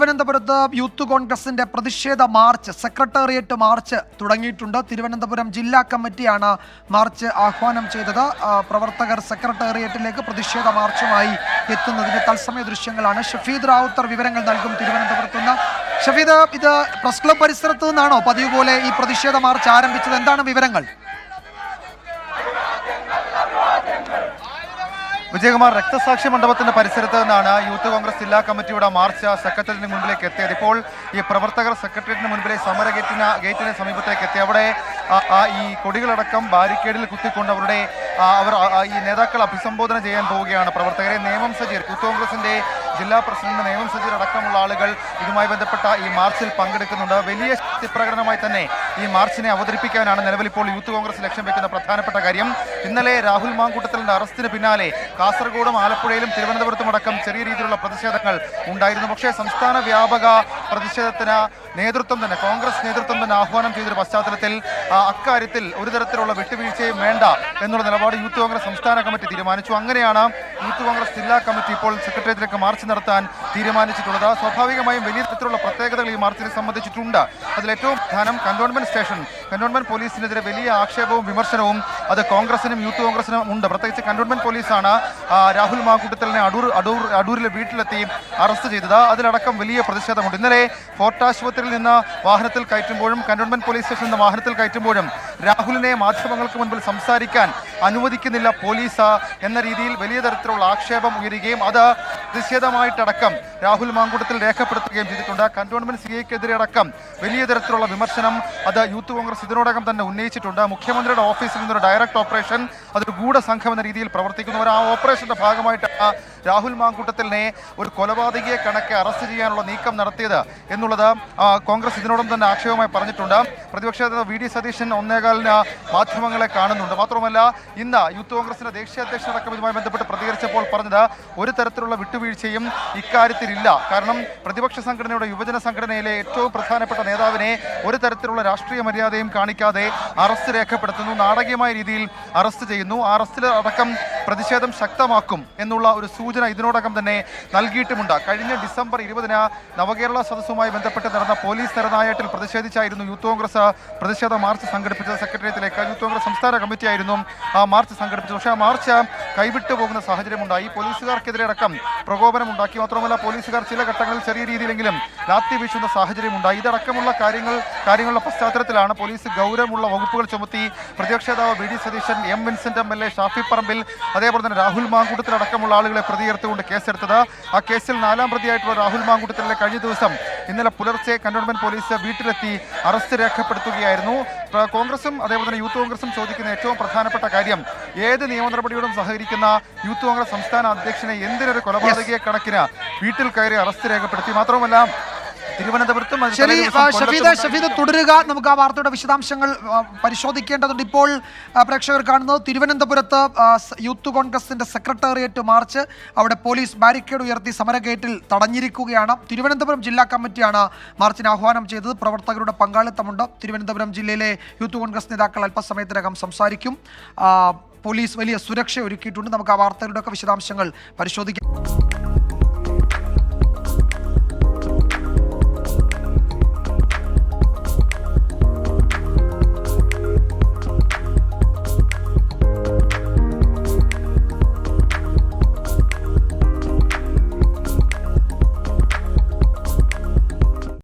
തിരുവനന്തപുരത്ത് യൂത്ത് കോൺഗ്രസിന്റെ പ്രതിഷേധ മാർച്ച് സെക്രട്ടേറിയറ്റ് മാർച്ച് തുടങ്ങിയിട്ടുണ്ട്. തിരുവനന്തപുരം ജില്ലാ കമ്മിറ്റിയാണ് മാർച്ച് ആഹ്വാനം ചെയ്തത്. പ്രവർത്തകർ സെക്രട്ടേറിയറ്റിലേക്ക് പ്രതിഷേധ മാർച്ചുമായി എത്തുന്നതിന്റെ തത്സമയ ദൃശ്യങ്ങളാണ്. ഷഫീദ് റാവുത്തർ വിവരങ്ങൾ നൽകും തിരുവനന്തപുരത്ത് നിന്ന് ഷഫീദ് ഇത് പ്രസ് ക്ലബ് പരിസരത്ത് നിന്നാണോ പതിവ് പോലെ ഈ പ്രതിഷേധ മാർച്ച് ആരംഭിച്ചത്? എന്താണ് വിവരങ്ങൾ? വിജയകുമാർ രക്തസാക്ഷി മണ്ഡപത്തിന്റെ പരിസരത്ത് നിന്നാണ് യൂത്ത് കോൺഗ്രസ് ജില്ലാ കമ്മിറ്റിയുടെ മാർച്ച് സെക്രട്ടറിയറ്റിന് മുൻപിലേക്ക് എത്തിയത്. ഇപ്പോൾ ഈ പ്രവർത്തകർ സെക്രട്ടേറിയറ്റിന് മുൻപിലെ സമര ഗേറ്റിന് ഗേറ്റിന് സമീപത്തേക്ക് എത്തി. അവിടെ ഈ കൊടികളടക്കം ബാരിക്കേഡിൽ കുത്തിക്കൊണ്ട് അവരുടെ അവർ ഈ നേതാക്കൾ അഭിസംബോധന ചെയ്യാൻ പോവുകയാണ്. പ്രവർത്തകരെ നിയമം സജീർ യൂത്ത് കോൺഗ്രസിന്റെ ജില്ലാ പ്രസിഡന്റ് നേമം സജീർ അടക്കമുള്ള ആളുകൾ ഇതുമായി ബന്ധപ്പെട്ട ഈ മാർച്ചിൽ പങ്കെടുക്കുന്നുണ്ട്. വലിയ പ്രകടനമായി തന്നെ ഈ മാർച്ചിനെ അവതരിപ്പിക്കാനാണ് നിലവിൽ ഇപ്പോൾ യൂത്ത് കോൺഗ്രസ് ലക്ഷ്യം വെക്കുന്ന പ്രധാനപ്പെട്ട കാര്യം. ഇന്നലെ രാഹുൽ മാങ്കൂട്ടത്തലിന്റെ അറസ്റ്റിന് പിന്നാലെ കാസർഗോഡും ആലപ്പുഴയിലും തിരുവനന്തപുരത്തും അടക്കം ചെറിയ രീതിയിലുള്ള പ്രതിഷേധങ്ങൾ ഉണ്ടായിരുന്നു. പക്ഷേ സംസ്ഥാന വ്യാപക പ്രതിഷേധത്തിന് നേതൃത്വം തന്നെ കോൺഗ്രസ് നേതൃത്വം തന്നെ ആഹ്വാനം ചെയ്തൊരു പശ്ചാത്തലത്തിൽ അക്കാര്യത്തിൽ ഒരു തരത്തിലുള്ള വിട്ടുവീഴ്ചയും വേണ്ട എന്നുള്ള നിലപാട് യൂത്ത് കോൺഗ്രസ് സംസ്ഥാന കമ്മിറ്റി തീരുമാനിച്ചു. അങ്ങനെയാണ് യൂത്ത് കോൺഗ്രസ് ജില്ലാ കമ്മിറ്റി ഇപ്പോൾ സെക്രട്ടേറിയറ്റിലേക്ക് മാർച്ച് നടത്താൻ തീരുമാനിച്ചിട്ടുള്ളത്. സ്വാഭാവികമായും വലിയ തരത്തിലുള്ള പ്രത്യേകതകൾ ഈ മാർച്ചിനെ സംബന്ധിച്ചിട്ടുണ്ട്. അതിൽ ഏറ്റവും പ്രധാനം കന്റോൺമെന്റ് സ്റ്റേഷൻ കന്റോൺമെന്റ് പോലീസിനെതിരെ വലിയ ആക്ഷേപവും വിമർശനവും അത് കോൺഗ്രസിനും യൂത്ത് കോൺഗ്രസിനും ഉണ്ട്. പ്രത്യേകിച്ച് കണ്ടോൺമെന്റ് പോലീസാണ് രാഹുൽ മാക്കൂട്ടത്തലിനെ അടൂർ അടൂർ അടൂരിലെ വീട്ടിലെത്തി അറസ്റ്റ് ചെയ്തത്. അതിലടക്കം വലിയ പ്രതിഷേധമുണ്ട്. ഇന്നലെ ഫോർട്ട് ആശുപത്രിയിൽ നിന്ന് വാഹനത്തിൽ കയറ്റുമ്പോഴും കണ്ടോൺമെന്റ് പോലീസ് സ്റ്റേഷനിൽ നിന്ന് വാഹനത്തിൽ കയറ്റുമ്പോഴും രാഹുലിനെ മാധ്യമങ്ങൾക്ക് മുൻപിൽ സംസാരിക്കാൻ അനുവദിക്കുന്നില്ല പോലീസ് എന്ന രീതിയിൽ വലിയ തരത്തിലുള്ള ആക്ഷേപം ഉയരുകയും അത് പ്രതിഷേധമായിട്ടടക്കം രാഹുൽ മാങ്കൂട്ടത്തിൽ രേഖപ്പെടുത്തുകയും ചെയ്തിട്ടുണ്ട്. കന്റോൺമെന്റ് സി ഐക്കെതിരെ അടക്കം വലിയ തരത്തിലുള്ള വിമർശനം അത് യൂത്ത് കോൺഗ്രസ് ഇതിനോടകം തന്നെ ഉന്നയിച്ചിട്ടുണ്ട്. മുഖ്യമന്ത്രിയുടെ ഓഫീസിൽ നിന്നൊരു ഡയറക്ട് ഓപ്പറേഷൻ അതൊരു ഗൂഢസംഘം എന്ന രീതിയിൽ പ്രവർത്തിക്കുന്നവർ ആ ഓപ്പറേഷന്റെ ഭാഗമായിട്ടാണ് രാഹുൽ മാങ്കൂട്ടത്തിലിനെ ഒരു കൊലപാതകയെ കണക്കെ അറസ്റ്റ് ചെയ്യാനുള്ള നീക്കം നടത്തിയത് എന്നുള്ളത് കോൺഗ്രസ് ഇതിനോടം തന്നെ ആക്ഷേപമായി പറഞ്ഞിട്ടുണ്ട്. പ്രതിപക്ഷ നേതാവ് വി ഡി സതീശൻ ഒന്നേകാലിന് മാധ്യമങ്ങളെ കാണുന്നുണ്ട്. മാത്രമല്ല ഇന്ന് യൂത്ത് കോൺഗ്രസിന്റെ ദേശീയ അധ്യക്ഷൻ അടക്കം ഇതുമായി ബന്ധപ്പെട്ട് പ്രതികരിച്ചപ്പോൾ പറഞ്ഞത് ഒരു തരത്തിലുള്ള വിട്ടുവീഴ്ചയും ഇക്കാര്യത്തിലില്ല. കാരണം പ്രതിപക്ഷ സംഘടനയുടെ യുവജന സംഘടനയിലെ ഏറ്റവും പ്രധാനപ്പെട്ട നേതാവിനെ ഒരു തരത്തിലുള്ള രാഷ്ട്രീയ മര്യാദയും കാണിക്കാതെ അറസ്റ്റ് രേഖപ്പെടുത്തുന്നു. നാടകീയമായ രീതിയിൽ അറസ്റ്റ് ചെയ്യുന്നു. അറസ്റ്റിൽ അടക്കം പ്രതിഷേധം ശക്തമാക്കും എന്നുള്ള ഒരു സൂചന ഇതിനോടകം തന്നെ നൽകിയിട്ടുമുണ്ട്. കഴിഞ്ഞ ഡിസംബർ ഇരുപതിന് നവകേരള സദസ്സുമായി ബന്ധപ്പെട്ട് നടന്ന പോലീസ് തെരനായട്ടിൽ പ്രതിഷേധിച്ചായിരുന്നു യൂത്ത് കോൺഗ്രസ് പ്രതിഷേധ മാർച്ച് സംഘടിപ്പിച്ചത്. സെക്രട്ടേറിയറ്റിലേക്ക് യൂത്ത് കോൺഗ്രസ് സംസ്ഥാന കമ്മിറ്റിയായിരുന്നു ആ മാർച്ച് സംഘടിപ്പിച്ചത്. പക്ഷേ ആ മാർച്ച് കൈവിട്ടു പോകുന്ന സാഹചര്യമുണ്ടായി. പോലീസുകാർക്കെതിരെ അടക്കം പ്രകോപനമുണ്ടാക്കി. മാത്രമല്ല പോലീസുകാർ ചില ഘട്ടങ്ങളിൽ ചെറിയ രീതിയിലെങ്കിലും ലാത്തി വീശുന്ന സാഹചര്യമുണ്ടായി. ഇതടക്കമുള്ള കാര്യങ്ങൾ കാര്യങ്ങളുടെ പശ്ചാത്തലത്തിലാണ് പോലീസ് ഗൗരവമുള്ള വകുപ്പുകൾ ചുമത്തി. പ്രതിപക്ഷ നേതാവ് V D Satheesan M Vincent M L A Shafi Parambil അതേപോലെ തന്നെ രാഹുൽ മാങ്കൂട്ടത്തിലടക്കമുള്ള ആളുകളെ പ്രതിയെടുത്തുകൊണ്ട് കേസെടുത്തത്. ആ കേസിൽ നാലാം പ്രതിയായിട്ടുള്ള രാഹുൽ മാങ്കൂട്ടത്തിലെ കഴിഞ്ഞ ദിവസം ഇന്നലെ പുലർച്ചെ കന്റോൺമെന്റ് പോലീസ് വീട്ടിലെത്തി അറസ്റ്റ് രേഖപ്പെടുത്തുകയായിരുന്നു. കോൺഗ്രസും അതേപോലെ തന്നെ യൂത്ത് കോൺഗ്രസും ചോദിക്കുന്ന ഏറ്റവും പ്രധാനപ്പെട്ട കാര്യം ഏത് നിയമ നടപടിയോടും സഹകരിക്കുന്ന യൂത്ത് കോൺഗ്രസ് സംസ്ഥാന അധ്യക്ഷനെ എന്തിനൊരു കൊലപാതകയെ കണക്കിന് വീട്ടിൽ കയറി അറസ്റ്റ് രേഖപ്പെടുത്തി? മാത്രമല്ല തിരുവനന്തപുരത്തും ശരി ഷഫീദ ഷഫീദ് തുടരുക. നമുക്ക് ആ വാർത്തയുടെ വിശദാംശങ്ങൾ പരിശോധിക്കേണ്ടതുണ്ട്. ഇപ്പോൾ പ്രേക്ഷകർ കാണുന്നത് തിരുവനന്തപുരത്ത് യൂത്ത് കോൺഗ്രസിന്റെ സെക്രട്ടേറിയറ്റ് മാർച്ച്. അവിടെ പോലീസ് ബാരിക്കേഡ് ഉയർത്തി സമരഗേറ്റിൽ തടഞ്ഞിരിക്കുകയാണ്. തിരുവനന്തപുരം ജില്ലാ കമ്മിറ്റിയാണ് മാർച്ചിന് ആഹ്വാനം ചെയ്തത്. പ്രവർത്തകരുടെ പങ്കാളിത്തമുണ്ട്. തിരുവനന്തപുരം ജില്ലയിലെ യൂത്ത് കോൺഗ്രസ് നേതാക്കൾ അല്പസമയത്തിനകം സംസാരിക്കും. പോലീസ് വലിയ സുരക്ഷ ഒരുക്കിയിട്ടുണ്ട് നമുക്ക് ആ വാർത്തകളുടെ ഒക്കെ വിശദാംശങ്ങൾ പരിശോധിക്കാം.